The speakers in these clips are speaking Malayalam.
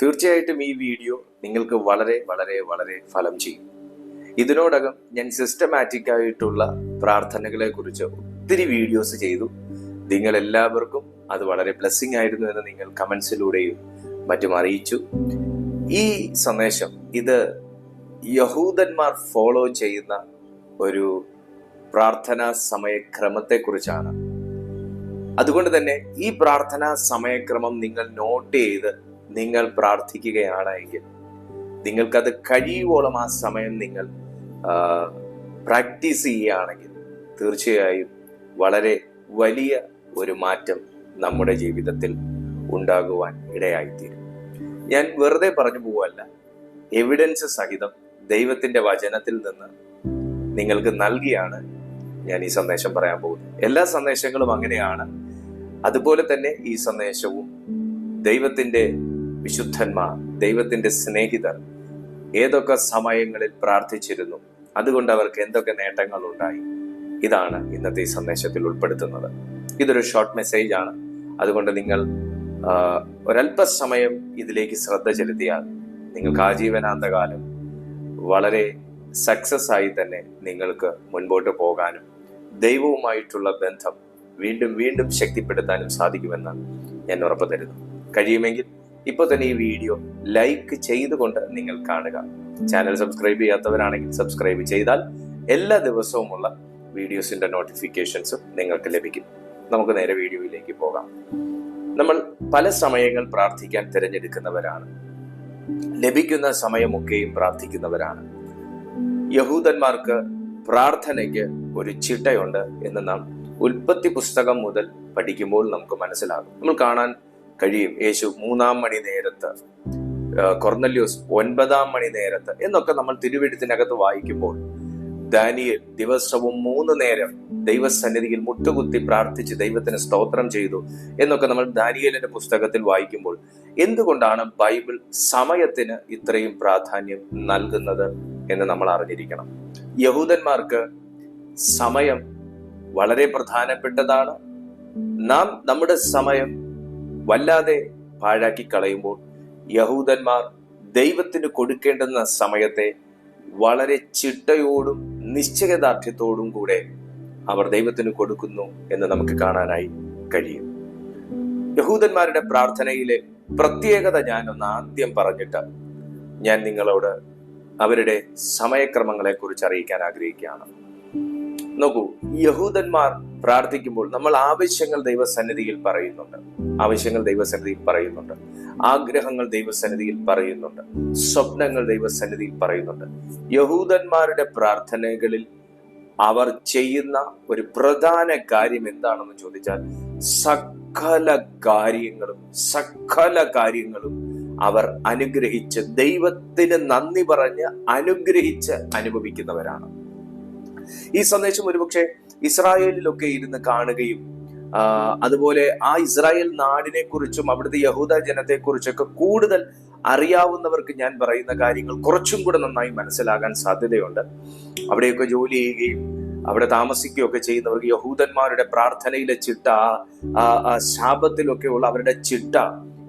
തീർച്ചയായിട്ടും ഈ വീഡിയോ നിങ്ങൾക്ക് വളരെ വളരെ വളരെ ഫലം ചെയ്യും. ഇതിനോടകം ഞാൻ സിസ്റ്റമാറ്റിക് ആയിട്ടുള്ള പ്രാർത്ഥനകളെ കുറിച്ച് ഒത്തിരി വീഡിയോസ് ചെയ്തു. നിങ്ങൾ എല്ലാവർക്കും അത് വളരെ ബ്ലെസ്സിങ് ആയിരുന്നു എന്ന് നിങ്ങൾ കമൻസിലൂടെയും മറ്റും അറിയിച്ചു. ഈ സന്ദേശം ഇത് യഹൂദന്മാർ ഫോളോ ചെയ്യുന്ന ഒരു പ്രാർത്ഥനാ സമയക്രമത്തെക്കുറിച്ചാണ്. അതുകൊണ്ട് തന്നെ ഈ പ്രാർത്ഥനാ സമയക്രമം നിങ്ങൾ നോട്ട് ചെയ്ത് നിങ്ങൾ പ്രാർത്ഥിക്കുകയാണ് എങ്കിൽ നിങ്ങൾക്കത് കഴിയുവോളം ആ സമയം നിങ്ങൾ പ്രാക്ടീസ് ചെയ്യുകയാണെങ്കിൽ തീർച്ചയായും വളരെ വലിയ ഒരു മാറ്റം നമ്മുടെ ജീവിതത്തിൽ ഉണ്ടാകുവാൻ ഇടയായിത്തീരും. ഞാൻ വെറുതെ പറഞ്ഞു പോവല്ല എവിഡൻസ് സഹിതം ദൈവത്തിന്റെ വചനത്തിൽ നിന്ന് നിങ്ങൾക്ക് നൽകിയാണ് ഞാൻ ഈ സന്ദേശം പറയാൻ പോകുന്നത്. എല്ലാ സന്ദേശങ്ങളും അങ്ങനെയാണ്. അതുപോലെ തന്നെ ഈ സന്ദേശവും ദൈവത്തിന്റെ വിശുദ്ധന്മാർ ദൈവത്തിന്റെ സ്നേഹിതർ ഏതൊക്കെ സമയങ്ങളിൽ പ്രാർത്ഥിച്ചിരുന്നു? അതുകൊണ്ട് അവർക്ക് എന്തൊക്കെ നേട്ടങ്ങൾ ഉണ്ടായി ഇതാണ് ഇന്നത്തെ ഈ സന്ദേശത്തിൽ ഉൾപ്പെടുത്തുന്നത്. ഇതൊരു ഷോർട്ട് മെസ്സേജ് ആണ്. അതുകൊണ്ട് നിങ്ങൾ ഒരല്പസമയം ഇതിലേക്ക് ശ്രദ്ധ ചെലുത്തിയാൽ നിങ്ങൾക്ക് ആജീവനാന്തകാലം വളരെ സക്സസ് ആയി തന്നെ നിങ്ങൾക്ക് മുൻപോട്ട് പോകാനും ദൈവവുമായിട്ടുള്ള ബന്ധം വീണ്ടും വീണ്ടും ശക്തിപ്പെടുത്താനും സാധിക്കുമെന്ന് ഞാൻ ഉറപ്പ് തരുന്നു. കഴിയുമെങ്കിൽ ഇപ്പോൾ തന്നെ ഈ വീഡിയോ ലൈക്ക് ചെയ്തുകൊണ്ട് നിങ്ങൾ കാണുക. ചാനൽ സബ്സ്ക്രൈബ് ചെയ്യാത്തവരാണെങ്കിൽ സബ്സ്ക്രൈബ് ചെയ്താൽ എല്ലാ ദിവസവുമുള്ള വീഡിയോസിന്റെ നോട്ടിഫിക്കേഷൻസും നിങ്ങൾക്ക് ലഭിക്കും. നമുക്ക് നേരെ വീഡിയോയിലേക്ക് പോകാം. നമ്മൾ പല സമയങ്ങൾ പ്രാർത്ഥിക്കാൻ തിരഞ്ഞെടുക്കുന്നവരാണ്. ലഭിക്കുന്ന സമയമൊക്കെയും പ്രാർത്ഥിക്കുന്നവരാണ്. യഹൂദന്മാർക്ക് പ്രാർത്ഥനയ്ക്ക് ഒരു ചിട്ടയുണ്ട് എന്ന് നാം ഉൽപ്പത്തി പുസ്തകം മുതൽ പഠിക്കുമ്പോൾ നമുക്ക് മനസ്സിലാകും. നമ്മൾ കാണാൻ കഴിയും. യേശു മൂന്നാം മണി നേരത്ത് കൊർന്നല്യൂസ് ഒൻപതാം മണി നേരത്ത് എന്നൊക്കെ നമ്മൾ തിരുവെഴുത്തിനകത്ത് വായിക്കുമ്പോൾ ദാനിയൽ ദിവസവും മൂന്ന് നേരം ദൈവസന്നിധിയിൽ മുട്ടുകുത്തി പ്രാർത്ഥിച്ച് ദൈവത്തിന് സ്തോത്രം ചെയ്തു എന്നൊക്കെ നമ്മൾ ദാനിയലിന്റെ പുസ്തകത്തിൽ വായിക്കുമ്പോൾ എന്തുകൊണ്ടാണ് ബൈബിൾ സമയത്തിന് ഇത്രയും പ്രാധാന്യം നൽകുന്നത് എന്ന് നമ്മൾ അറിഞ്ഞിരിക്കണം. യഹൂദന്മാർക്ക് സമയം വളരെ പ്രധാനപ്പെട്ടതാണ്. നാം നമ്മുടെ സമയം വല്ലാതെ പാഴാക്കി കളയുമ്പോൾ യഹൂദന്മാർ ദൈവത്തിന് കൊടുക്കേണ്ടുന്ന സമയത്തെ വളരെ ചിട്ടയോടും നിശ്ചയദാർഢ്യത്തോടും കൂടെ അവർ ദൈവത്തിന് കൊടുക്കുന്നു എന്ന് നമുക്ക് കാണാനായി കഴിയും. യഹൂദന്മാരുടെ പ്രാർത്ഥനയിലെ പ്രത്യേകത ഞാൻ ഒന്ന് ആദ്യം പറഞ്ഞിട്ട് ഞാൻ നിങ്ങളോട് അവരുടെ സമയക്രമങ്ങളെ കുറിച്ച് അറിയിക്കാൻ ആഗ്രഹിക്കുകയാണ്. നോക്കൂ യഹൂദന്മാർ പ്രാർത്ഥിക്കുമ്പോൾ നമ്മൾ ആവശ്യങ്ങൾ ദൈവസന്നിധിയിൽ പറയുന്നുണ്ട്. ആവശ്യങ്ങൾ ദൈവസന്നിധിയിൽ പറയുന്നുണ്ട്. ആഗ്രഹങ്ങൾ ദൈവസന്നിധിയിൽ പറയുന്നുണ്ട്. സ്വപ്നങ്ങൾ ദൈവസന്നിധിയിൽ പറയുന്നുണ്ട്. യഹൂദന്മാരുടെ പ്രാർത്ഥനകളിൽ അവർ ചെയ്യുന്ന ഒരു പ്രധാന കാര്യം എന്താണെന്ന് ചോദിച്ചാൽ സകല കാര്യങ്ങളും സകല കാര്യങ്ങളും അവർ അനുഗ്രഹിച്ച് ദൈവത്തിന് നന്ദി പറഞ്ഞ് അനുഗ്രഹിച്ച് അനുഭവിക്കുന്നവരാണ്. ഈ സന്ദേശം ഒരുപക്ഷെ ഇസ്രായേലിലൊക്കെ ഇരുന്ന് കാണുകയും അതുപോലെ ആ ഇസ്രായേൽ നാടിനെ കുറിച്ചും അവിടുത്തെ യഹൂദ ജനത്തെ കുറിച്ചൊക്കെ കൂടുതൽ അറിയാവുന്നവർക്ക് ഞാൻ പറയുന്ന കാര്യങ്ങൾ കുറച്ചും കൂടെ നന്നായി മനസ്സിലാകാൻ സാധ്യതയുണ്ട്. അവിടെയൊക്കെ ജോലി ചെയ്യുകയും അവിടെ താമസിക്കുകയൊക്കെ ചെയ്യുന്നവർക്ക് യഹൂദന്മാരുടെ പ്രാർത്ഥനയിലെ ചിട്ട ആ- ശാപത്തിലൊക്കെയുള്ള അവരുടെ ചിട്ട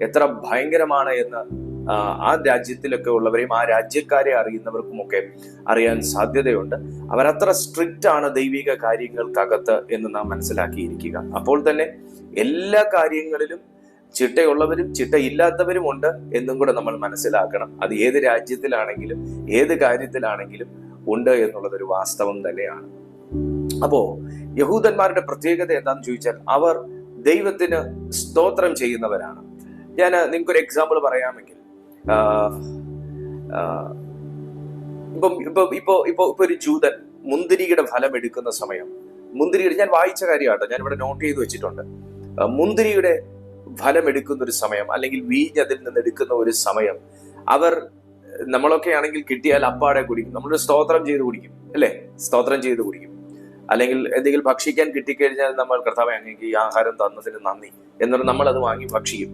എത്ര ഭയങ്കരമാണ് എന്ന് ആ, രാജ്യത്തിലൊക്കെ ഉള്ളവരെയും ആ രാജ്യക്കാരെ അറിയുന്നവർക്കുമൊക്കെ അറിയാൻ സാധ്യതയുണ്ട്. അവരത്ര സ്ട്രിക്റ്റ് ആണ് ദൈവിക കാര്യങ്ങൾക്കകത്ത് എന്ന് നാം മനസ്സിലാക്കിയിരിക്കുക. അപ്പോൾ തന്നെ എല്ലാ കാര്യങ്ങളിലും ചിട്ടയുള്ളവരും ചിട്ടയില്ലാത്തവരും ഉണ്ട് എന്നും കൂടെ നമ്മൾ മനസ്സിലാക്കണം. അത് ഏത് രാജ്യത്തിലാണെങ്കിലും ഏത് കാര്യത്തിലാണെങ്കിലും ഉണ്ട് എന്നുള്ളതൊരു വാസ്തവം തന്നെയാണ്. അപ്പോ യഹൂദന്മാരുടെ പ്രത്യേകത എന്താണെന്ന് ചോദിച്ചാൽ അവർ ദൈവത്തിന് സ്തോത്രം ചെയ്യുന്നവരാണ്. ഞാൻ നിങ്ങൾക്കൊരു എക്സാമ്പിൾ പറയാമെങ്കിൽ. ഇപ്പം ഇപ്പൊ ഇപ്പൊ ഇപ്പൊ ഇപ്പൊ ഒരു ജൂതൻ മുന്തിരിയുടെ ഫലം എടുക്കുന്ന സമയം. മുന്തിരിയുടെ ഞാൻ വായിച്ച കാര്യമാട്ടോ ഞാൻ ഇവിടെ നോട്ട് ചെയ്ത് വെച്ചിട്ടുണ്ട്. മുന്തിരിയുടെ ഫലം എടുക്കുന്ന ഒരു സമയം അല്ലെങ്കിൽ വീഞ്ഞ് അതിൽ നിന്ന് എടുക്കുന്ന ഒരു സമയം അവർ നമ്മളൊക്കെ ആണെങ്കിൽ കിട്ടിയാൽ അപ്പാടെ കുടിക്കും. നമ്മളൊരു സ്തോത്രം ചെയ്ത് കുടിക്കും അല്ലേ? സ്തോത്രം ചെയ്ത് കുടിക്കും. അല്ലെങ്കിൽ എന്തെങ്കിലും ഭക്ഷിക്കാൻ കിട്ടിക്കഴിഞ്ഞാൽ നമ്മൾ കർത്താവ് അങ്ങനെ ഈ ആഹാരം തന്നതിന് നന്ദി. എന്നിട്ട് നമ്മൾ അത് വാങ്ങി ഭക്ഷിക്കും.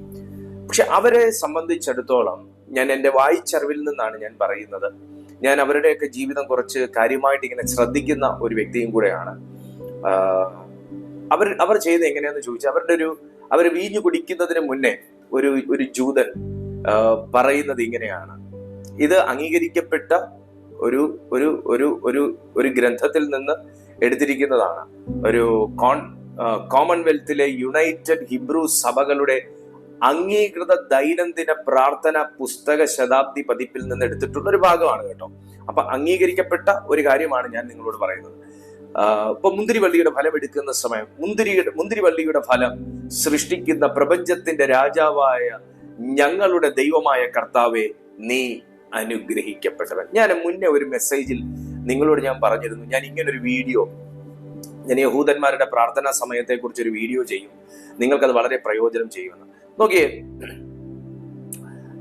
പക്ഷെ അവരെ സംബന്ധിച്ചിടത്തോളം ഞാൻ എന്റെ വായിച്ചറിവിൽ നിന്നാണ് ഞാൻ പറയുന്നത്. ഞാൻ അവരുടെയൊക്കെ ജീവിതം കുറച്ച് കാര്യമായിട്ട് ഇങ്ങനെ ശ്രദ്ധിക്കുന്ന ഒരു വ്യക്തിയും കൂടെയാണ്. അവർ അവർ ചെയ്ത് എങ്ങനെയാന്ന് ചോദിച്ചാൽ അവരുടെ ഒരു അവർ വീഞ്ഞു കുടിക്കുന്നതിന് മുന്നേ ഒരു ഒരു ജൂതൻ പറയുന്നത് ഇങ്ങനെയാണ്. ഇത് അംഗീകരിക്കപ്പെട്ട ഒരു ഒരു ഒരു ഒരു ഒരു ഗ്രന്ഥത്തിൽ നിന്ന് എടുത്തിരിക്കുന്നതാണ്. ഒരു കോൺ കോമൺവെൽത്തിലെ യുണൈറ്റഡ് ഹിബ്രു സഭകളുടെ അംഗീകൃത ദൈനംദിന പ്രാർത്ഥന പുസ്തക ശതാബ്ദി പതിപ്പിൽ നിന്ന് എടുത്തിട്ടുള്ള ഒരു ഭാഗമാണ് കേട്ടോ. അപ്പൊ അംഗീകരിക്കപ്പെട്ട ഒരു കാര്യമാണ് ഞാൻ നിങ്ങളോട് പറയുന്നത്. ഇപ്പൊ മുന്തിരിവള്ളിയുടെ ഫലം എടുക്കുന്ന സമയം മുന്തിരിയുടെ മുന്തിരിവള്ളിയുടെ ഫലം സൃഷ്ടിക്കുന്ന പ്രപഞ്ചത്തിന്റെ രാജാവായ ഞങ്ങളുടെ ദൈവമായ കർത്താവെ നീ അനുഗ്രഹിക്കപ്പെട്ടവൻ. ഞാൻ മുന്നേ ഒരു മെസ്സേജിൽ നിങ്ങളോട് ഞാൻ പറഞ്ഞിരുന്നു. ഞാൻ ഇങ്ങനെ ഒരു വീഡിയോ ഞാൻ യഹൂദന്മാരുടെ പ്രാർത്ഥനാ സമയത്തെ കുറിച്ച് ഒരു വീഡിയോ ചെയ്യും. നിങ്ങൾക്കത് വളരെ പ്രയോജനം ചെയ്യുമെന്ന്. നോക്കിയേ.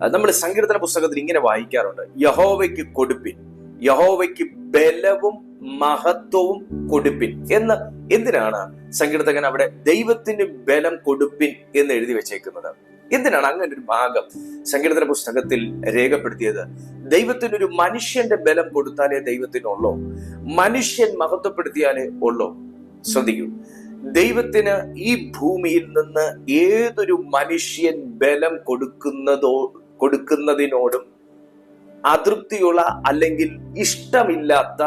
നമ്മൾ സങ്കീർത്തന പുസ്തകത്തിൽ ഇങ്ങനെ വായിക്കാറുണ്ട്. യഹോവയ്ക്ക് കൊടുപ്പിൻ. യഹോവയ്ക്ക് ബലവും മഹത്വവും കൊടുപ്പിൻ. എന്ന് എന്തിനാണ് സങ്കീർത്തകൻ അവിടെ ദൈവത്തിന് ബലം കൊടുപ്പിൻ എന്ന് എഴുതി വെച്ചേക്കുന്നത്? എന്തിനാണ് അങ്ങനെ ഒരു ഭാഗം സങ്കീർത്തന പുസ്തകത്തിൽ രേഖപ്പെടുത്തിയത്? ദൈവത്തിനൊരു മനുഷ്യന്റെ ബലം കൊടുത്താലേ ദൈവത്തിനുള്ളോ. മനുഷ്യൻ മഹത്വപ്പെടുത്തിയാലേ ഉള്ളോ. ശ്രദ്ധിക്കൂ. ദൈവത്തിന് ഈ ഭൂമിയിൽ നിന്ന് ഏതൊരു മനുഷ്യൻ ബലം കൊടുക്കുന്നതോ കൊടുക്കുന്നതിനോടും അതൃപ്തിയുള്ള അല്ലെങ്കിൽ ഇഷ്ടമില്ലാത്ത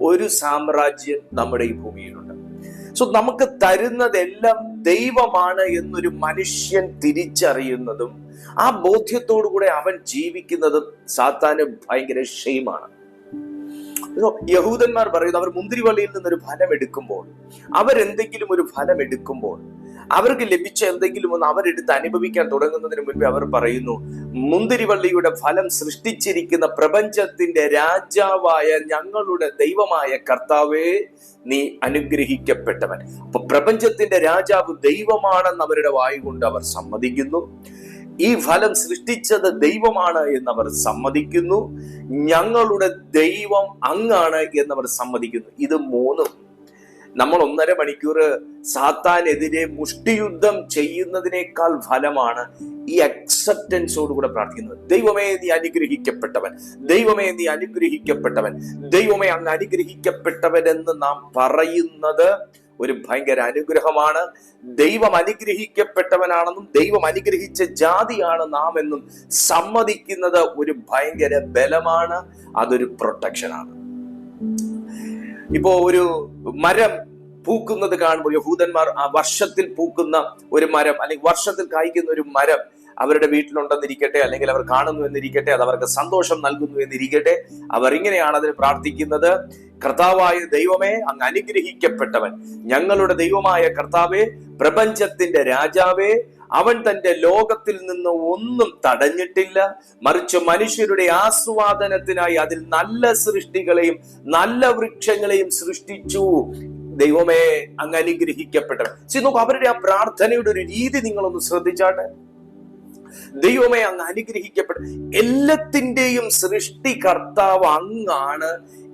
ഒരു സാമ്രാജ്യം നമ്മുടെ ഈ ഭൂമിയിലുണ്ട്. സോ നമുക്ക് തരുന്നതെല്ലാം ദൈവമാണ് എന്നൊരു മനുഷ്യൻ തിരിച്ചറിയുന്നതും ആ ബോധ്യത്തോടു കൂടെ അവൻ ജീവിക്കുന്നതും സാത്താന് ഭയങ്കര ഷെയിമാണ് യഹൂദന്മാർ പറയുന്നു അവർ മുന്തിരിവള്ളിയിൽ നിന്നൊരു ഫലം എടുക്കുമ്പോൾ അവരെന്തെങ്കിലും ഒരു ഫലം എടുക്കുമ്പോൾ അവർക്ക് ലഭിച്ച എന്തെങ്കിലും ഒന്ന് അവരെടുത്ത് അനുഭവിക്കാൻ തുടങ്ങുന്നതിന് മുൻപ് അവർ പറയുന്നു മുന്തിരിവള്ളിയുടെ ഫലം സൃഷ്ടിച്ചിരിക്കുന്ന പ്രപഞ്ചത്തിന്റെ രാജാവായ ഞങ്ങളുടെ ദൈവമായ കർത്താവേ നീ അനുഗ്രഹിക്കപ്പെട്ടവൻ. അപ്പൊ പ്രപഞ്ചത്തിന്റെ രാജാവ് ദൈവമാണെന്ന് അവരുടെ വായു കൊണ്ട് അവർ സമ്മതിക്കുന്നു. ഈ ഫലം സൃഷ്ടിച്ചത് ദൈവമാണ് എന്നവർ സമ്മതിക്കുന്നു. ഞങ്ങളുടെ ദൈവം അങ്ങാണ് എന്നവർ സമ്മതിക്കുന്നു. ഇത് മൂന്നും നമ്മൾ ഒന്നര മണിക്കൂർ സാത്താനെതിരെ മുഷ്ടിയുദ്ധം ചെയ്യുന്നതിനേക്കാൾ ഫലമാണ് ഈ അക്സെപ്റ്റൻസോട് കൂടെ പ്രാർത്ഥിക്കുന്നത്. ദൈവമേ നീ അനുഗ്രഹിക്കപ്പെട്ടവൻ. ദൈവമേ നീ അനുഗ്രഹിക്കപ്പെട്ടവൻ. ദൈവമേ അങ്ങ് അനുഗ്രഹിക്കപ്പെട്ടവൻ എന്ന് നാം പറയുന്നത് ഒരു ഭയങ്കര അനുഗ്രഹമാണ്. ദൈവം അനുഗ്രഹിക്കപ്പെട്ടവനാണെന്നും ദൈവം അനുഗ്രഹിച്ച ജാതിയാണ് നാം എന്നും സമ്മതിക്കുന്നത് ഒരു ഭയങ്കര ബലമാണ് അതൊരു പ്രൊട്ടക്ഷനാണ് ഇപ്പോ ഒരു മരം പൂക്കുന്നത് കാണുമ്പോൾ യഹൂദന്മാർ ആ വർഷത്തിൽ പൂക്കുന്ന ഒരു മരം അല്ലെങ്കിൽ വർഷത്തിൽ കായ്ക്കുന്ന ഒരു മരം അവരുടെ വീട്ടിലുണ്ടെന്നിരിക്കട്ടെ അല്ലെങ്കിൽ അവർ കാണുന്നു എന്നിരിക്കട്ടെ അത് അവർക്ക് സന്തോഷം നൽകുന്നു എന്നിരിക്കട്ടെ അവർ ഇങ്ങനെയാണ് അതിന് പ്രാർത്ഥിക്കുന്നത്. കർത്താവായ ദൈവമേ അങ്ങ് അനുഗ്രഹിക്കപ്പെട്ടവൻ. ഞങ്ങളുടെ ദൈവമായ കർത്താവേ പ്രപഞ്ചത്തിന്റെ രാജാവേ അവൻ തന്റെ ലോകത്തിൽ നിന്ന് ഒന്നും തടഞ്ഞിട്ടില്ല. മറിച്ച് മനുഷ്യരുടെ ആസ്വാദനത്തിനായി അതിൽ നല്ല സൃഷ്ടികളെയും നല്ല വൃക്ഷങ്ങളെയും സൃഷ്ടിച്ചു. ദൈവമേ അങ്ങ് അനുഗ്രഹിക്കപ്പെട്ടവൻ. സി നോക്കൂ അവരുടെ ആ പ്രാർത്ഥനയുടെ ഒരു രീതി നിങ്ങളൊന്ന് ശ്രദ്ധിച്ചാട്ടെ. ദൈവമേ അങ്ങ് അനുഗ്രഹിക്കപ്പെടും. എല്ലാത്തിന്റെയും സൃഷ്ടികർത്താവ് അങ്ങാണ്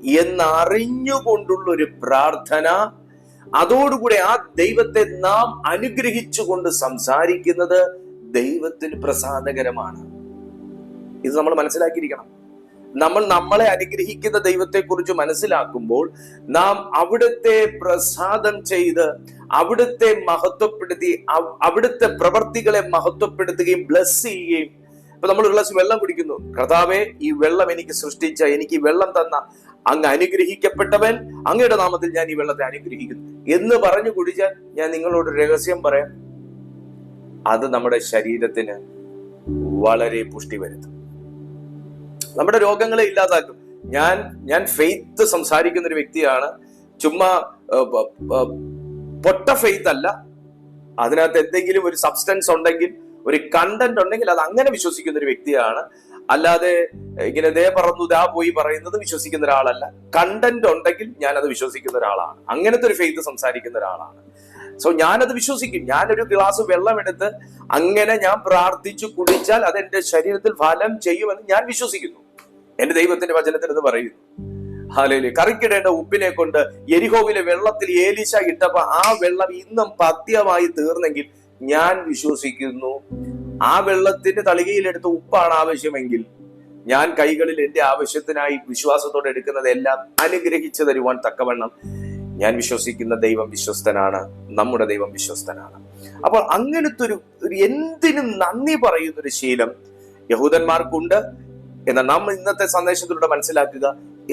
എന്നറിഞ്ഞുകൊണ്ടുള്ള ഒരു പ്രാർത്ഥന. അതോടുകൂടെ ആ ദൈവത്തെ നാം അനുഗ്രഹിച്ചുകൊണ്ട് സംസാരിക്കുന്നത് ദൈവത്തിന് പ്രസാദകരമാണ്. ഇത് നമ്മൾ മനസ്സിലാക്കിയിരിക്കണം. നമ്മൾ നമ്മളെ അനുഗ്രഹിക്കുന്ന ദൈവത്തെക്കുറിച്ച് മനസ്സിലാക്കുമ്പോൾ നാം അവിടുത്തെ പ്രസാദം ചെയ്ത് അവിടുത്തെ മഹത്വപ്പെടുത്തി അവിടുത്തെ പ്രവർത്തികളെ മഹത്വപ്പെടുത്തുകയും ബ്ലസ് ചെയ്യുകയും. ഇപ്പൊ നമ്മൾ ഒരു ഗ്ലാസ് വെള്ളം കുടിക്കുന്നു. കർത്താവെ ഈ വെള്ളം എനിക്ക് സൃഷ്ടിച്ച എനിക്ക് ഈ വെള്ളം തന്ന അങ്ങ് അനുഗ്രഹിക്കപ്പെട്ടവൻ അങ്ങയുടെ നാമത്തിൽ ഞാൻ ഈ വെള്ളത്തെ അനുഗ്രഹിക്കുന്നു. എന്ന് പറഞ്ഞു കുടിച്ചാൽ ഞാൻ നിങ്ങളോട് രഹസ്യം പറയാം. അത് നമ്മുടെ ശരീരത്തിന് വളരെ പുഷ്ടി വരുത്തും. നമ്മുടെ രോഗങ്ങളെ ഇല്ലാതാക്കും. ഞാൻ ഞാൻ ഫെയ്ത്ത് സംസാരിക്കുന്ന ഒരു വ്യക്തിയാണ്. ചുമ്മാ പൊട്ട ഫെയ്ത്ത് അല്ല. അതിനകത്ത് എന്തെങ്കിലും ഒരു സബ്സ്റ്റൻസ് ഉണ്ടെങ്കിൽ ഒരു കണ്ടന്റ് ഉണ്ടെങ്കിൽ അത് അങ്ങനെ വിശ്വസിക്കുന്ന ഒരു വ്യക്തിയാണ്. അല്ലാതെ ഇങ്ങനെ ദേ പറന്നു ദാ പോയി പറയുന്നത് വിശ്വസിക്കുന്ന ഒരാളല്ല. കണ്ടന്റ് ഉണ്ടെങ്കിൽ ഞാൻ അത് വിശ്വസിക്കുന്ന ഒരാളാണ്. അങ്ങനത്തെ ഒരു ഫെയ്ത്ത് സംസാരിക്കുന്ന ഒരാളാണ്. സോ ഞാനത് വിശ്വസിക്കും. ഞാനൊരു ഗ്ലാസ് വെള്ളം എടുത്ത് അങ്ങനെ ഞാൻ പ്രാർത്ഥിച്ചു കുടിച്ചാൽ അത് എന്റെ ശരീരത്തിൽ ഫലം ചെയ്യുമെന്ന് ഞാൻ വിശ്വസിക്കുന്നു. എന്റെ ദൈവത്തിന്റെ വചനത്തിൽ ഇത് പറയുന്നു. ഹാലേലി കറിക്കിടേണ്ട ഉപ്പിനെ കൊണ്ട് എരിഹോവിലെ വെള്ളത്തിൽ ഏലിശ ഇട്ടപ്പോ ആ വെള്ളം ഇന്നും പഥ്യമായി തീർന്നെങ്കിൽ ഞാൻ വിശ്വസിക്കുന്നു. ആ വെള്ളത്തിന്റെ തളികയിലെടുത്ത ഉപ്പാണ് ആവശ്യമെങ്കിൽ ഞാൻ കൈകളിൽ എന്റെ ആവശ്യത്തിനായി വിശ്വാസത്തോടെ എടുക്കുന്നതെല്ലാം അനുഗ്രഹിച്ചു തരുവാൻ തക്കവണ്ണം ഞാൻ വിശ്വസിക്കുന്ന ദൈവം വിശ്വസ്തനാണ് നമ്മുടെ ദൈവം വിശ്വസ്തനാണ്. അപ്പോൾ അങ്ങനത്തെ ഒരു എന്തിനും നന്ദി പറയുന്ന ഒരു ശീലം യഹൂദന്മാർക്കുണ്ട്. എന്നാൽ നമ്മൾ ഇന്നത്തെ സന്ദേശത്തിലൂടെ മനസ്സിലാക്കുക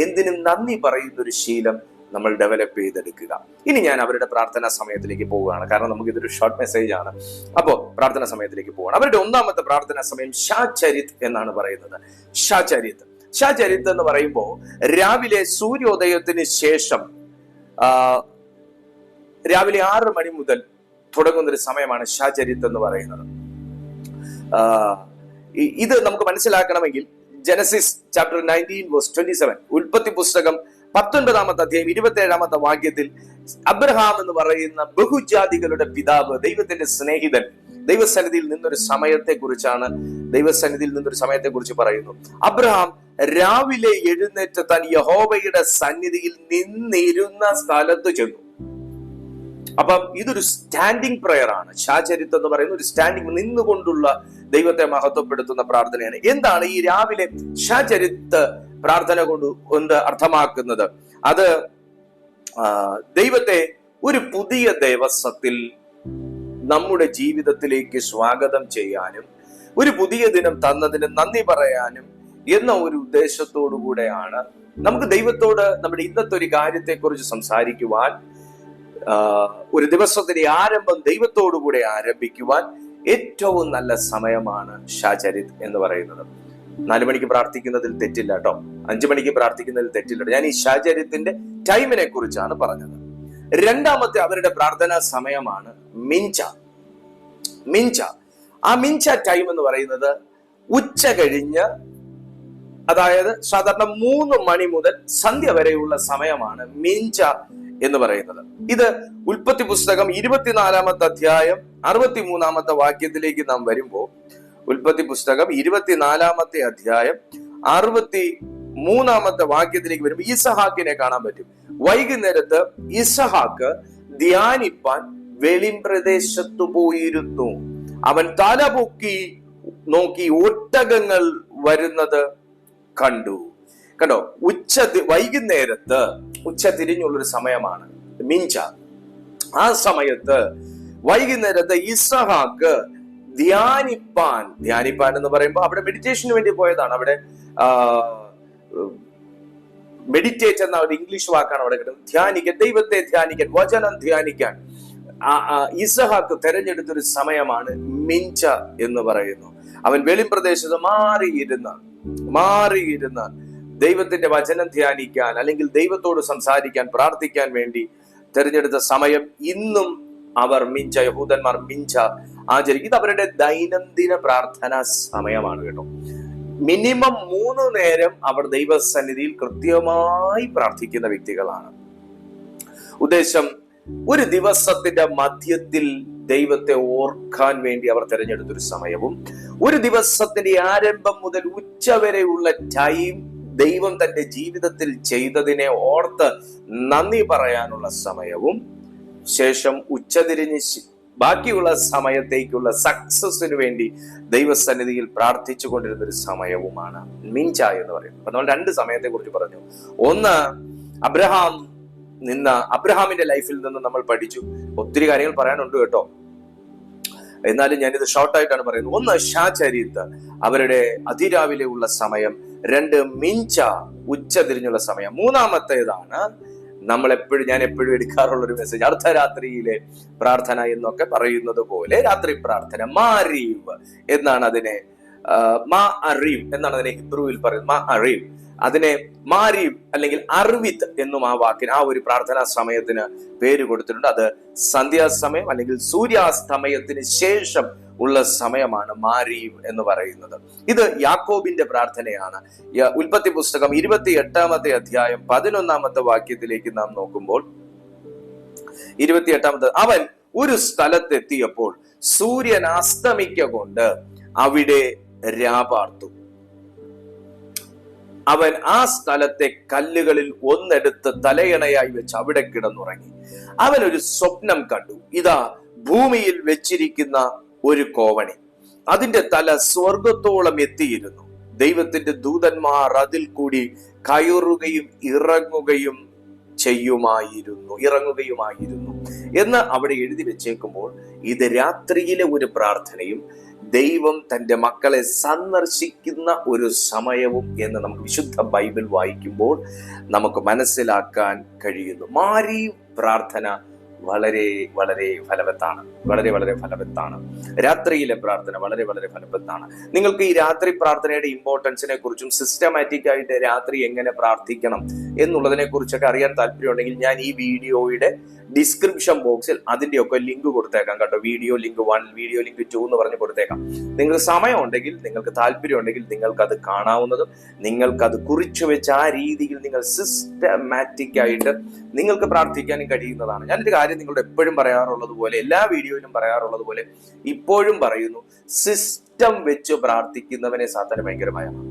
എന്തിനും നന്ദി പറയുന്ന ഒരു ശീലം നമ്മൾ ഡെവലപ്പ് ചെയ്തെടുക്കുക. ഇനി ഞാൻ അവരുടെ പ്രാർത്ഥനാ സമയത്തിലേക്ക് പോവുകയാണ്. കാരണം നമുക്ക് ഇതൊരു ഷോർട്ട് മെസ്സേജ് ആണ്. അപ്പോൾ പ്രാർത്ഥനാ സമയത്തിലേക്ക് പോവുകയാണ് അവരുടെ ഒന്നാമത്തെ പ്രാർത്ഥനാ സമയം ഷാചരിത് എന്നാണ് പറയുന്നത്. ഷാചരിത് ഷാചരിത് എന്ന് പറയുമ്പോൾ രാവിലെ സൂര്യോദയത്തിന് ശേഷം രാവിലെ ആറ് മണി മുതൽ തുടങ്ങുന്ന ഒരു സമയമാണ് ഷാചരിത് എന്ന് പറയുന്നത്. ഇത് നമുക്ക് മനസ്സിലാക്കണമെങ്കിൽ Genesis chapter nineteen verse twenty seven ഉൽപ്പത്തി പുസ്തകം പത്തൊൻപതാമത്തെ അധ്യായം ഇരുപത്തി ഏഴാമത്തെ വാക്യത്തിൽ അബ്രഹാം എന്ന് പറയുന്ന ബഹുജാതികളുടെ പിതാവ് ദൈവത്തിന്റെ സ്നേഹിതൻ. ദൈവസന്നിധിയിൽ നിന്നൊരു സമയത്തെ കുറിച്ചാണ് ദൈവസന്നിധിയിൽ നിന്നൊരു സമയത്തെ കുറിച്ച് പറയുന്നു. അബ്രഹാം രാവിലെ എഴുന്നേറ്റ് താൻ യഹോബയുടെ സന്നിധിയിൽ നിന്നിരുന്ന സ്ഥലത്ത് ചെന്നു. അപ്പം ഇതൊരു സ്റ്റാൻഡിങ് പ്രയർ ആണ്. ഷാചരിത്ത് എന്ന് പറയുന്ന ഒരു സ്റ്റാൻഡിങ് നിന്നുകൊണ്ടുള്ള ദൈവത്തെ മഹത്വപ്പെടുത്തുന്ന പ്രാർത്ഥനയാണ്. എന്താണ് ഈ രാവിലെ ഷാചരിത്ത് പ്രാർത്ഥന കൊണ്ട് കൊണ്ട് അർത്ഥമാക്കുന്നത്? അത് ദൈവത്തെ ഒരു പുതിയ ദേവസ്വത്തിൽ നമ്മുടെ ജീവിതത്തിലേക്ക് സ്വാഗതം ചെയ്യാനും ഒരു പുതിയ ദിനം തന്നതിന് നന്ദി പറയാനും എന്ന ഒരു ഉദ്ദേശത്തോടു കൂടെയാണ് നമുക്ക് ദൈവത്തോട് നമ്മുടെ ഇന്നത്തെ ഒരു കാര്യത്തെക്കുറിച്ച് സംസാരിക്കുവാൻ ഒരു ദിവസത്തിന്റെ ആരംഭം ദൈവത്തോടു കൂടെ ആരംഭിക്കുവാൻ ഏറ്റവും നല്ല സമയമാണ് ഷാചരിത് എന്ന് പറയുന്നത്. നാലു മണിക്ക് പ്രാർത്ഥിക്കുന്നതിൽ തെറ്റില്ല കേട്ടോ. അഞ്ചു മണിക്ക് പ്രാർത്ഥിക്കുന്നതിൽ തെറ്റില്ല. ഞാൻ ഈ ഷാചരിത്തിന്റെ ടൈമിനെ കുറിച്ചാണ് പറഞ്ഞത്. രണ്ടാമത്തെ അവരുടെ പ്രാർത്ഥനാ സമയമാണ് മിഞ്ച. മിഞ്ച. ആ മിഞ്ച ടൈം എന്ന് പറയുന്നത് ഉച്ച കഴിഞ്ഞ് അതായത് സാധാരണ മൂന്ന് മണി മുതൽ സന്ധ്യ വരെയുള്ള സമയമാണ് മിഞ്ച എന്ന് പറയുന്നത്. ഇത് ഉൽപ്പത്തി പുസ്തകം ഇരുപത്തിനാലാമത്തെ അധ്യായം അറുപത്തിമൂന്നാമത്തെ വാക്യത്തിലേക്ക് നാം വരുമ്പോൾ ഉൽപ്പത്തി പുസ്തകം ഇരുപത്തിനാലാമത്തെ അധ്യായം അറുപത്തി മൂന്നാമത്തെ വാക്യത്തിലേക്ക് വരുമ്പോൾ ഇസഹാക്കിനെ കാണാൻ പറ്റും. വൈകുന്നേരത്ത് ഇസഹാക്ക് ധ്യാനിപ്പാൻ വെളിംപ്രദേശത്തു പോയിരുന്നു. അവൻ തലപൊക്കി നോക്കി ഒട്ടകങ്ങൾ വരുന്നത് കണ്ടു. കണ്ടോ? ഉച്ച വൈകുന്നേരത്ത് ഉച്ച തിരിഞ്ഞുള്ളൊരു സമയമാണ്. മിഞ്ച. ആ സമയത്ത് വൈകുന്നേരത്ത് ഇസഹാക്ക് ധ്യാനിപ്പാൻ ധ്യാനിപ്പാൻ എന്ന് പറയുമ്പോൾ അവിടെ മെഡിറ്റേഷന് വേണ്ടി പോയതാണ്. അവിടെ മെഡിറ്റേറ്റ് എന്ന ഒരു ഇംഗ്ലീഷ് വാക്കാണ് അവിടെ കിട്ടുന്നത്. ധ്യാനിക്കാൻ ദൈവത്തെ ധ്യാനിക്കാൻ വചനം ധ്യാനിക്കാൻ. ഇസഹാക്ക് തെരഞ്ഞെടുത്തൊരു സമയമാണ് മിഞ്ച എന്ന് പറയുന്നു. അവൻ വെളിപ്രദേശത്ത് മാറിയിരുന്ന് മാറിയിരുന്ന് ദൈവത്തിന്റെ വചനം ധ്യാനിക്കാൻ അല്ലെങ്കിൽ ദൈവത്തോട് സംസാരിക്കാൻ പ്രാർത്ഥിക്കാൻ വേണ്ടി തിരഞ്ഞെടുത്ത സമയം ഇന്നും അവർ മിഞ്ച യഹൂദന്മാർ മിഞ്ച ആചരിക്കും. ഇത് അവരുടെ ദൈനംദിന പ്രാർത്ഥനാ സമയമാണ് കേട്ടോ. മിനിമം മൂന്ന് നേരം അവർ ദൈവസന്നിധിയിൽ കൃത്യമായി പ്രാർത്ഥിക്കുന്ന വ്യക്തികളാണ്. ഉദ്ദേശം ഒരു ദിവസത്തിന്റെ മധ്യത്തിൽ ദൈവത്തെ ഓർക്കാൻ വേണ്ടി അവർ തിരഞ്ഞെടുത്തൊരു സമയവും ഒരു ദിവസത്തിന്റെ ആരംഭം മുതൽ ഉച്ച വരെയുള്ള ടൈം ദൈവം തന്റെ ജീവിതത്തിൽ ചെയ്തതിനെ ഓർത്ത് നന്ദി പറയാനുള്ള സമയവും ശേഷം ഉച്ചതിരിഞ്ഞ് ബാക്കിയുള്ള സമയത്തേക്കുള്ള സക്സസിന് വേണ്ടി ദൈവസന്നിധിയിൽ പ്രാർത്ഥിച്ചു കൊണ്ടിരുന്ന ഒരു സമയവുമാണ് മിഞ്ച എന്ന് പറയുന്നത്. നമ്മൾ രണ്ട് സമയത്തെ കുറിച്ച് പറഞ്ഞു. ഒന്ന് അബ്രഹാം നിന്ന അബ്രഹാമിന്റെ ലൈഫിൽ നിന്ന് നമ്മൾ പഠിച്ചു. ഒത്തിരി കാര്യങ്ങൾ പറയാനുണ്ട് കേട്ടോ. എന്നാലും ഞാനിത് ഷോർട്ടായിട്ടാണ് പറയുന്നത്. ഒന്ന് ഷാചരിത്ത് അവരുടെ അതിരാവിലെ ഉള്ള സമയം രണ്ട് മിഞ്ച ഉച്ച തിരിഞ്ഞുള്ള സമയം. മൂന്നാമത്തേതാണ് നമ്മൾ എപ്പോഴും ഞാൻ എപ്പോഴും എടുക്കാറുള്ള ഒരു മെസ്സേജ് അർദ്ധരാത്രിയിലെ പ്രാർത്ഥന എന്നൊക്കെ പറയുന്നത് പോലെ രാത്രി പ്രാർത്ഥന. മാരീവ് എന്നാണ് അതിനെ മാ അറീവ് എന്നാണ് അതിനെ ഹിബ്രുവിൽ പറയുന്നത്. മാ അറീവ് അതിനെ മാരി അല്ലെങ്കിൽ അർവിത് എന്നും ആ വാക്കിന് ആ ഒരു പ്രാർത്ഥനാ സമയത്തിന് പേര് കൊടുത്തിട്ടുണ്ട്. അത് സന്ധ്യാസമയം അല്ലെങ്കിൽ സൂര്യാസ്തമയത്തിന് ശേഷം ഉള്ള സമയമാണ് മാരീവ് എന്ന് പറയുന്നത്. ഇത് യാക്കോബിന്റെ പ്രാർത്ഥനയാണ്. ഉൽപ്പത്തി പുസ്തകം ഇരുപത്തി എട്ടാമത്തെ അധ്യായം പതിനൊന്നാമത്തെ വാക്യത്തിലേക്ക് നാം നോക്കുമ്പോൾ ഇരുപത്തി എട്ടാമത്തെ അവൻ ഒരു സ്ഥലത്തെത്തിയപ്പോൾ സൂര്യൻ അസ്തമിക്ക കൊണ്ട് അവിടെ രാപാർത്തു അവൻ ആ സ്ഥലത്തെ കല്ലുകളിൽ ഒന്നെടുത്ത് തലയണയായി വെച്ച് അവിടെ കിടന്നുറങ്ങി. അവൻ ഒരു സ്വപ്നം കണ്ടു. ഇതാ ഭൂമിയിൽ വെച്ചിരിക്കുന്ന ഒരു കോവണി. അതിന്റെ തല സ്വർഗത്തോളം എത്തിയിരുന്നു. ദൈവത്തിന്റെ ദൂതന്മാർ അതിൽ കൂടി കയറുകയും ഇറങ്ങുകയും ചെയ്യുമായിരുന്നു ഇറങ്ങുകയുമായിരുന്നു എന്ന് അവിടെ എഴുതി വെച്ചേക്കുമ്പോൾ ഇത് രാത്രിയിലെ ഒരു പ്രാർത്ഥനയും ദൈവം തന്റെ മക്കളെ സന്ദർശിക്കുന്ന ഒരു സമയവും എന്ന് നമുക്ക് വിശുദ്ധ ബൈബിൾ വായിക്കുമ്പോൾ നമുക്ക് മനസ്സിലാക്കാൻ കഴിയുന്നു. മാരി പ്രാർത്ഥന വളരെ വളരെ ഫലവത്താണ് വളരെ വളരെ ഫലവത്താണ്. രാത്രിയിലെ പ്രാർത്ഥന വളരെ വളരെ ഫലവത്താണ്. നിങ്ങൾക്ക് ഈ രാത്രി പ്രാർത്ഥനയുടെ ഇമ്പോർട്ടൻസിനെ കുറിച്ചും സിസ്റ്റമാറ്റിക് ആയിട്ട് രാത്രി എങ്ങനെ പ്രാർത്ഥിക്കണം എന്നുള്ളതിനെ കുറിച്ചൊക്കെ അറിയാൻ താല്പര്യമുണ്ടെങ്കിൽ ഞാൻ ഈ വീഡിയോയുടെ ഡിസ്ക്രിപ്ഷൻ ബോക്സിൽ അതിന്റെയൊക്കെ ലിങ്ക് കൊടുത്തേക്കാം കേട്ടോ. Video link one video link two എന്ന് പറഞ്ഞ് കൊടുത്തേക്കാം. നിങ്ങൾക്ക് സമയം ഉണ്ടെങ്കിൽ നിങ്ങൾക്ക് താല്പര്യമുണ്ടെങ്കിൽ നിങ്ങൾക്ക് അത് കാണാവുന്നതും നിങ്ങൾക്ക് അത് കുറിച്ചു വെച്ച് ആ രീതിയിൽ നിങ്ങൾ സിസ്റ്റമാറ്റിക് ആയിട്ട് നിങ്ങൾക്ക് പ്രാർത്ഥിക്കാനും കഴിയുന്നതാണ്. ഞാനൊരു കാര്യം നിങ്ങളോട് എപ്പോഴും പറയാറുള്ളത് പോലെ എല്ലാ വീഡിയോയിലും പറയാറുള്ളത് പോലെ ഇപ്പോഴും പറയുന്നു സിസ്റ്റം വെച്ച് പ്രാർത്ഥിക്കുന്നവനെ സാധാരണ ഭയങ്കര ഭയമാണ്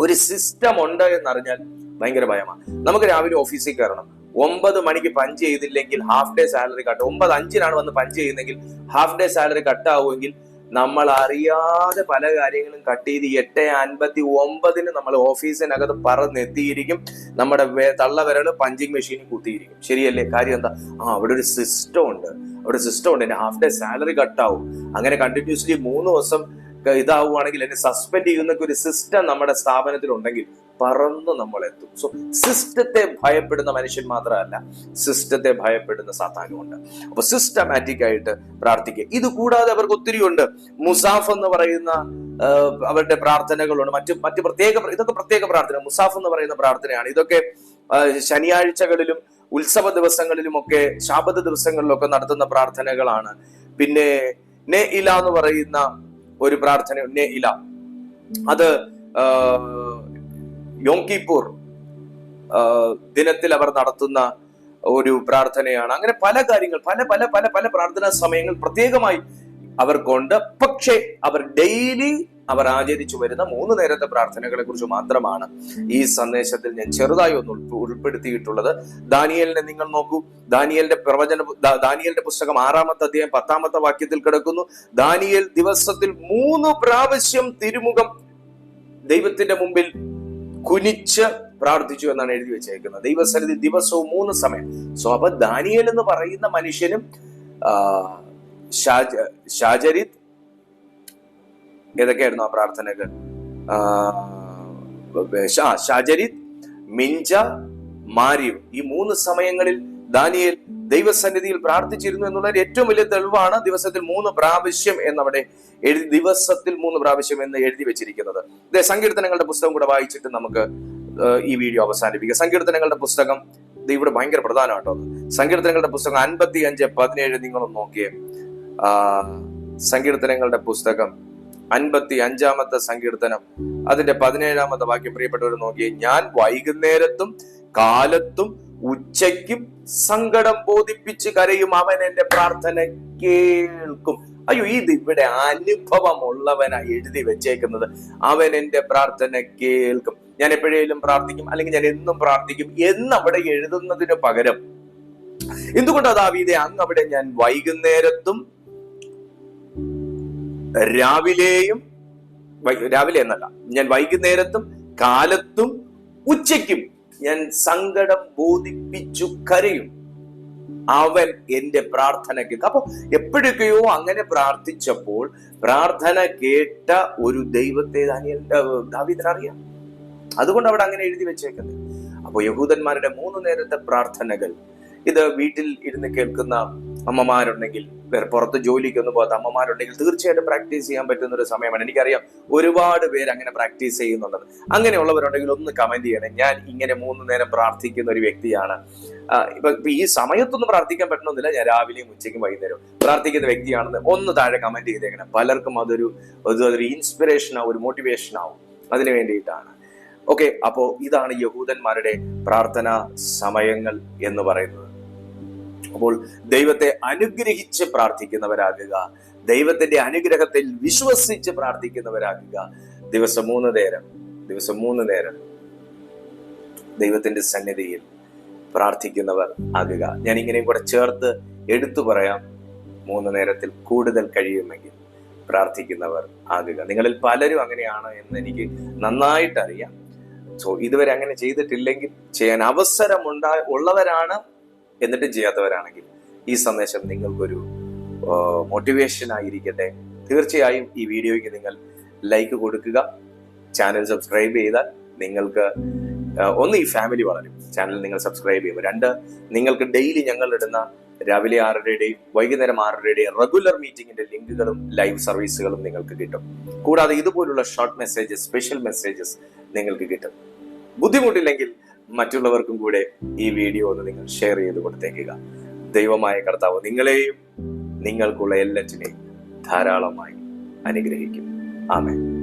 ഒരു സിസ്റ്റം ഉണ്ട് എന്നറിഞ്ഞാൽ ഭയങ്കര ഭയമാണ് നമുക്ക് രാവിലെ ഓഫീസിൽ കയറണം. ഒമ്പത് മണിക്ക് പഞ്ച് ചെയ്തില്ലെങ്കിൽ ഹാഫ് ഡേ സാലറി കട്ട് ഒമ്പത് അഞ്ചിനാണ് വന്ന് പഞ്ച് ചെയ്യുന്നെങ്കിൽ ഹാഫ് ഡേ സാലറി കട്ട് ആവുമെങ്കിൽ നമ്മൾ അറിയാതെ പല കാര്യങ്ങളും കട്ട് ചെയ്ത് എട്ട് അൻപത്തി ഒമ്പതിന് നമ്മൾ ഓഫീസിനകത്ത് പറന്നെത്തിയിരിക്കും. നമ്മുടെ തള്ളവരൾ പഞ്ചിങ് മെഷീനിൽ കുത്തിയിരിക്കും. ശരിയല്ലേ? കാര്യം എന്താ? ആ അവിടെ ഒരു സിസ്റ്റം ഉണ്ട്. അവിടെ സിസ്റ്റം ഉണ്ട്. എന്റെ ഹാഫ് ഡേ സാലറി കട്ടാവും അങ്ങനെ കണ്ടിന്യൂസ്ലി മൂന്ന് ദിവസം ഇതാവുകയാണെങ്കിൽ എന്നെ സസ്പെൻഡ് ചെയ്യുന്ന ഒരു സിസ്റ്റം നമ്മുടെ സ്ഥാപനത്തിൽ ഉണ്ടെങ്കിൽ പറന്ന് നമ്മൾ എത്തും സോ സിസ്റ്റത്തെ ഭയപ്പെടുന്ന മനുഷ്യൻ മാത്രമല്ല സിസ്റ്റത്തെ ഭയപ്പെടുന്ന സാത്താനുമുണ്ട്. അപ്പൊ സിസ്റ്റമാറ്റിക് ആയിട്ട് പ്രാർത്ഥിക്കുക. ഇത് കൂടാതെ അവർക്ക് ഒത്തിരി ഉണ്ട്. മുസാഫ് എന്ന് പറയുന്ന അവരുടെ പ്രാർത്ഥനകളുണ്ട്. മറ്റു മറ്റു പ്രത്യേക ഇതൊക്കെ പ്രത്യേക പ്രാർത്ഥന. മുസാഫ് എന്ന് പറയുന്ന പ്രാർത്ഥനയാണ്. ഇതൊക്കെ ശനിയാഴ്ചകളിലും ഉത്സവ ദിവസങ്ങളിലും ഒക്കെ ശാബദ ദിവസങ്ങളിലൊക്കെ നടത്തുന്ന പ്രാർത്ഥനകളാണ്. പിന്നെ നെ ഇല എന്ന് പറയുന്ന ഒരു പ്രാർത്ഥന ഇല. അത് യോങ്കിപ്പൂർ ദിനത്തിൽ അവർ നടത്തുന്ന ഒരു പ്രാർത്ഥനയാണ്. അങ്ങനെ പല കാര്യങ്ങൾ പല പല പല പല പ്രാർത്ഥനാ സമയങ്ങൾ പ്രത്യേകമായി അവർക്കുണ്ട്. പക്ഷേ അവർ ഡെയിലി അവർ ആചരിച്ചു വരുന്ന മൂന്ന് നേരത്തെ പ്രാർത്ഥനകളെ കുറിച്ച് മാത്രമാണ് ഈ സന്ദേശത്തിൽ ഞാൻ ചെറുതായി ഒന്ന് ഉൾപ്പെടുത്തിയിട്ടുള്ളത്. ദാനിയലിനെ നിങ്ങൾ നോക്കൂ. ദാനിയലിന്റെ പ്രവചന ദാനിയലിന്റെ പുസ്തകം ആറാമത്തെ അധ്യായം പത്താമത്തെ വാക്യത്തിൽ കിടക്കുന്നു. ദാനിയൽ ദിവസത്തിൽ മൂന്ന് പ്രാവശ്യം തിരുമുഖം ദൈവത്തിന്റെ മുമ്പിൽ കുനിച്ച് പ്രാർത്ഥിച്ചു എന്നാണ് എഴുതി വെച്ചേക്കുന്നത്. ദൈവസന്നിധി ദിവസവും മൂന്ന് സമയം. സോ അപ്പൊ ദാനിയൽ എന്ന് പറയുന്ന മനുഷ്യനും ഷാജരിത് ഏതൊക്കെയായിരുന്നു ആ പ്രാർത്ഥനകൾ? ഷാജരിത് മിഞ്ച മാരിവ് ഈ മൂന്ന് സമയങ്ങളിൽ ദാനിയേൽ ദൈവസന്നിധിയിൽ പ്രാർത്ഥിച്ചിരുന്നു എന്നുള്ള ഏറ്റവും വലിയ തെളിവാണ് ദിവസത്തിൽ മൂന്ന് പ്രാവശ്യം എന്നവിടെ എഴുതി ദിവസത്തിൽ മൂന്ന് പ്രാവശ്യം എന്ന് എഴുതി വെച്ചിരിക്കുന്നത്. ഇതേ സങ്കീർത്തനങ്ങളുടെ പുസ്തകം കൂടെ വായിച്ചിട്ട് നമുക്ക് ഈ വീഡിയോ അവസാനിപ്പിക്കാം. സങ്കീർത്തനങ്ങളുടെ പുസ്തകം ഇത് ഇവിടെ ഭയങ്കര പ്രധാനമാണ് സങ്കീർത്തനങ്ങളുടെ പുസ്തകം അൻപത്തി അഞ്ച് പതിനേഴ് നിങ്ങളൊന്ന് നോക്കിയേ. സങ്കീർത്തനങ്ങളുടെ പുസ്തകം അൻപത്തി അഞ്ചാമത്തെ സങ്കീർത്തനം. അതിന്റെ പതിനേഴാമത്തെ വാക്യം പ്രിയപ്പെട്ടവർ നോക്കിയേ ഞാൻ വൈകുന്നേരത്തും കാലത്തും ഉച്ചയ്ക്കും സങ്കടം ബോധിപ്പിച്ച് കരയും. അവൻ എന്റെ പ്രാർത്ഥന കേൾക്കും. അയ്യോ ഇത് ഇവിടെ അനുഭവമുള്ളവനാ എഴുതി വെച്ചേക്കുന്നത്. അവൻ എന്റെ പ്രാർത്ഥന കേൾക്കും. ഞാൻ എപ്പോഴേലും പ്രാർത്ഥിക്കും അല്ലെങ്കിൽ ഞാൻ എന്നും പ്രാർത്ഥിക്കും എന്ന് അവിടെ എഴുതുന്നതിന് പകരം. എന്തുകൊണ്ടാ ദാവീദെ അങ്ങ് അവിടെ ഞാൻ വൈകുന്നേരത്തും രാവിലെയും രാവിലെ എന്നല്ല. ഞാൻ വൈകുന്നേരത്തും കാലത്തും ഉച്ചയ്ക്കും ഞാൻ സങ്കടം ബോധിപ്പിച്ചു കരയും. അവൻ എന്റെ പ്രാർത്ഥന കേൾക്കും അപ്പൊ എപ്പോഴൊക്കെയോ അങ്ങനെ പ്രാർത്ഥിച്ചപ്പോൾ പ്രാർത്ഥന കേട്ട ഒരു ദൈവത്തെ ദാനിയേൽ ദാവീദിന് അറിയാം അതുകൊണ്ട് അവിടെ അങ്ങനെ എഴുതി വെച്ചേക്കുന്നത് അപ്പോൾ യഹൂദന്മാരുടെ മൂന്ന് നേരത്തെ പ്രാർത്ഥനകൾ. ഇത് വീട്ടിൽ ഇരുന്ന് കേൾക്കുന്ന അമ്മമാരുണ്ടെങ്കിൽ പുറത്ത് ജോലിക്കൊന്നും പോകാത്ത അമ്മമാരുണ്ടെങ്കിൽ തീർച്ചയായിട്ടും പ്രാക്ടീസ് ചെയ്യാൻ പറ്റുന്ന ഒരു സമയമാണ്. എനിക്കറിയാം ഒരുപാട് പേര് അങ്ങനെ പ്രാക്ടീസ് ചെയ്യുന്നുണ്ട്. അങ്ങനെയുള്ളവരുണ്ടെങ്കിൽ ഒന്ന് കമന്റ് ചെയ്യണേ. ഞാൻ ഇങ്ങനെ മൂന്ന് നേരം പ്രാർത്ഥിക്കുന്ന ഒരു വ്യക്തിയാണ്. ഇപ്പൊ ഈ സമയത്തൊന്നും പ്രാർത്ഥിക്കാൻ പറ്റണമെന്നില്ല. ഞാൻ രാവിലെയും ഉച്ചയ്ക്കും വൈകുന്നേരവും പ്രാർത്ഥിക്കുന്ന വ്യക്തിയാണെന്ന് ഒന്ന് താഴെ കമന്റ് ചെയ്തേക്കണം. പലർക്കും അതൊരു അത് അതൊരു ഇൻസ്പിറേഷൻ ആവും ഒരു മോട്ടിവേഷൻ ആവും. അതിനു വേണ്ടിയിട്ടാണ്. ഓക്കെ അപ്പോ ഇതാണ് യഹൂദന്മാരുടെ പ്രാർത്ഥനാ സമയങ്ങൾ എന്ന് പറയുന്നത്. അപ്പോൾ ദൈവത്തെ അനുഗ്രഹിച്ച് പ്രാർത്ഥിക്കുന്നവരാകുക. ദൈവത്തിന്റെ അനുഗ്രഹത്തിൽ വിശ്വസിച്ച് പ്രാർത്ഥിക്കുന്നവരാകുക. ദിവസം മൂന്ന് നേരം ദിവസം മൂന്ന് നേരം ദൈവത്തിന്റെ സന്നിധിയിൽ പ്രാർത്ഥിക്കുന്നവർ ആകുക. ഞാൻ ഇങ്ങനെയും കൂടെ ചേർത്ത് എടുത്തു പറയാം. മൂന്ന് നേരത്തിൽ കൂടുതൽ കഴിയുമെങ്കിൽ പ്രാർത്ഥിക്കുന്നവർ ആകുക. നിങ്ങളിൽ പലരും അങ്ങനെയാണ് എന്ന് എനിക്ക് നന്നായിട്ട് അറിയാം സോ ഇതുവരെ അങ്ങനെ ചെയ്തിട്ടില്ലെങ്കിൽ ചെയ്യാൻ അവസരം ഉണ്ടാ ഉള്ളവരാണ് എന്നിട്ടും ചെയ്യാത്തവരാണെങ്കിൽ ഈ സന്ദേശം നിങ്ങൾക്കൊരു മോട്ടിവേഷൻ ആയിരിക്കട്ടെ. തീർച്ചയായും ഈ വീഡിയോയ്ക്ക് നിങ്ങൾ ലൈക്ക് കൊടുക്കുക. ചാനൽ സബ്സ്ക്രൈബ് ചെയ്താൽ നിങ്ങൾക്ക് ഒന്ന് ഈ ഫാമിലി വളരും. ചാനൽ നിങ്ങൾ സബ്സ്ക്രൈബ് ചെയ്യുമ്പോൾ. രണ്ട് നിങ്ങൾക്ക് ഡെയിലി ഞങ്ങൾ ഇടുന്ന രാവിലെ ആറരയുടെയും വൈകുന്നേരം ആറരയുടെയും റെഗുലർ മീറ്റിംഗിന്റെ ലിങ്കുകളും ലൈവ് സർവീസുകളും നിങ്ങൾക്ക് കിട്ടും. കൂടാതെ ഇതുപോലുള്ള ഷോർട്ട് മെസ്സേജസ് സ്പെഷ്യൽ മെസ്സേജസ് നിങ്ങൾക്ക് കിട്ടും. ബുദ്ധിമുട്ടില്ലെങ്കിൽ മറ്റുള്ളവർക്കും കൂടെ ഈ വീഡിയോ ഒന്ന് നിങ്ങൾ ഷെയർ ചെയ്ത് കൊടുത്തേക്കുക. ദൈവമായ കർത്താവ് നിങ്ങളെയും നിങ്ങൾക്കുള്ള എല്ലാറ്റിനെയും ധാരാളമായി അനുഗ്രഹിക്കും. ആമേൻ.